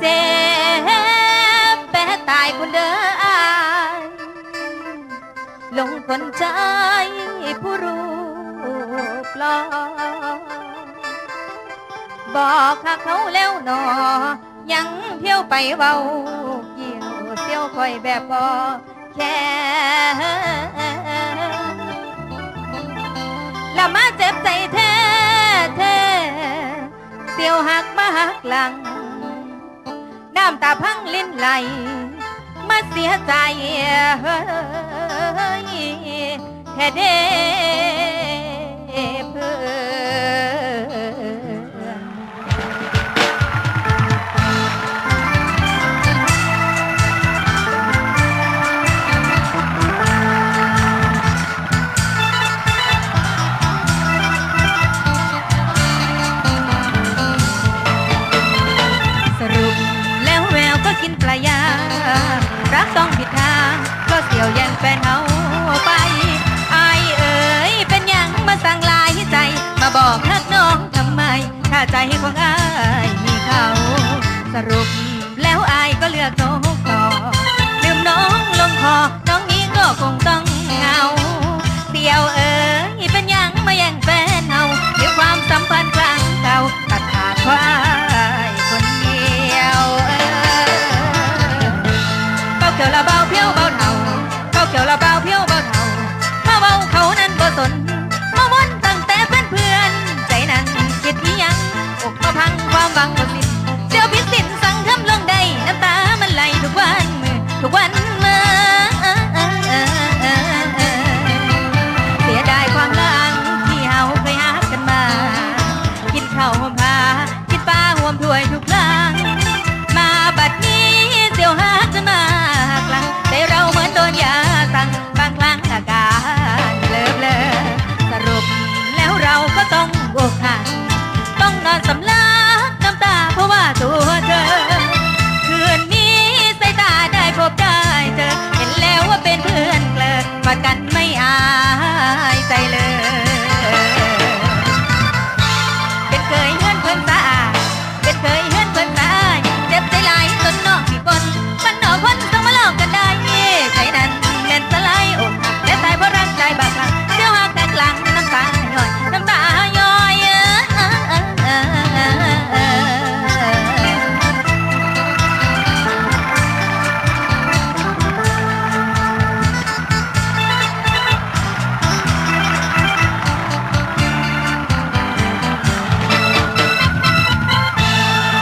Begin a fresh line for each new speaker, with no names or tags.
เจ็บแปะตายคนเด้ออลงคนใจผู้รู้ปลอบอกเขาแล้วหนอ ยังเที่ยวไปเบาเกี่ยวเที่ยวคอยแบบพอแค่ละมาเจ็บใจแท้แท้เที่ยวหักมาหักหลัง น้ำตาพังลิ้นไหล มาเสียใจเฮ้ยแท้เด้ ต้องผิดทางก็เสี่ยวแย่งแฟนเขาไปอายเอ๋ยเป็นยังมาสั่งลายใจ มาบอกฮักน้องทำไม ถ้าใจของอายมีเขา สรุปแล้วอายก็เลือกน้องต่อลืมน้องลงคอน้องนี้ก็คงต้อง 不管。Michoacán.